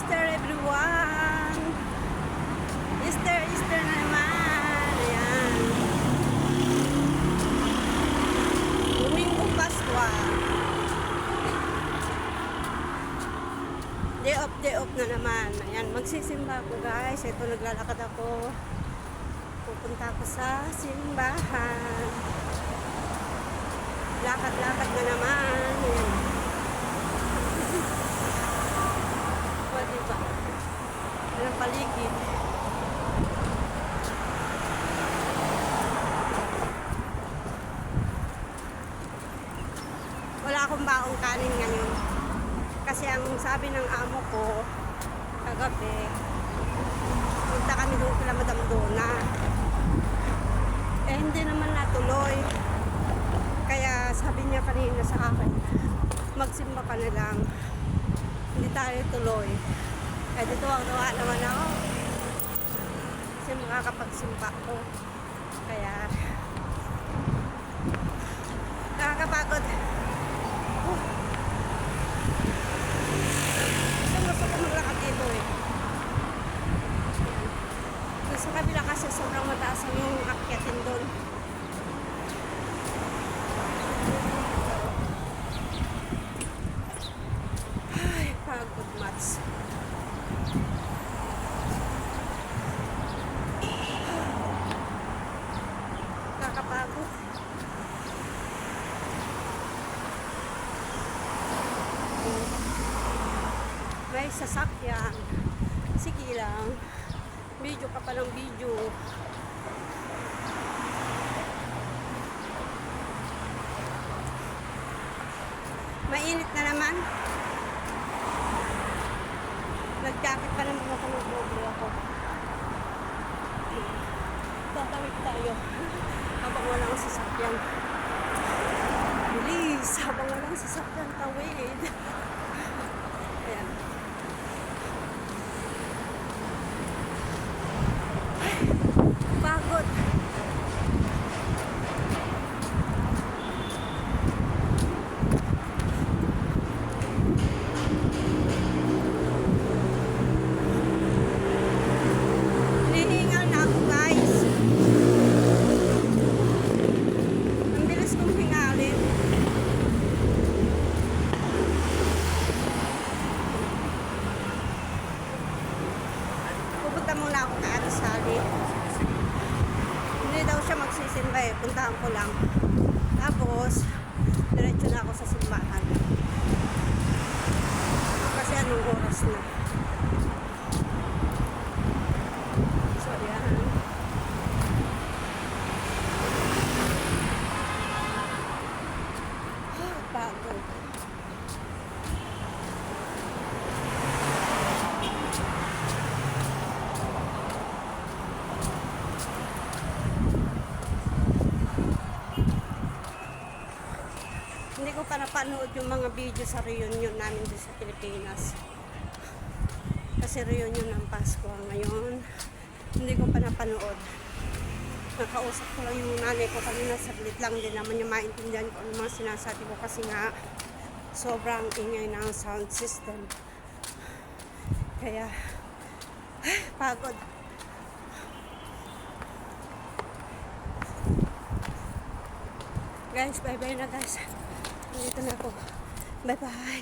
Easter everyone! Easter, Easter na naman! Ayan. Domingong Paskwa. Day off, day off na naman. Ayan, magsisimba ako guys. Ito, naglalakad ako. Pupunta ako sa simbahan. Lakad-lakad na naman. Ayan. Paligid. Wala akong baong kanin ngayon. Kasi ang sabi ng amo ko, kagabi, punta kami doon kila Madam Dona. Eh, hindi naman natuloy. Kaya sabi niya kanina sa akin, magsimba ka na lang. Hindi tayo tuloy. Eh, dito ang gawa naman ako. Kasi makakapagsimba ko. Kaya, nakakapagod. Uh. Gusto gusto ko maglakad dito eh. Sa kabila kasi sobrang mataas ang yung akyatin doon. Pagod mats. Nakakapagod. May sasakyan. Sige lang. Video ka pa ng video. Mainit na naman. Nag-jacket pa naman ako ng pobre ako. Tatawid tayo. Habang walang sasakyan. Bilis! Habang walang sasakyan, tawid. Ayan. Pagod. Hinihingal na ako guys. Ang bilis kong hingalin. Muna ako kay Ate Sally. Hindi daw siya magsisimba eh. Puntahan ko lang. Tapos, diretso na ako sa simbahan. Kasi anong oras na. So, yan. Pagod. Napanood yung mga video sa reunion namin dito sa Pilipinas. Kasi reunion ng Pasko ngayon. Hindi ko pa napanood. Nakausap ko lang yung nanay ko kanina saglit lang. Hindi naman niya maintindihan ko ano mga sinasabi ko kasi nga sobrang ingay ng sound system. Kaya, ay, pagod. Guys, bye-bye na guys. รัตนาโกบายบาย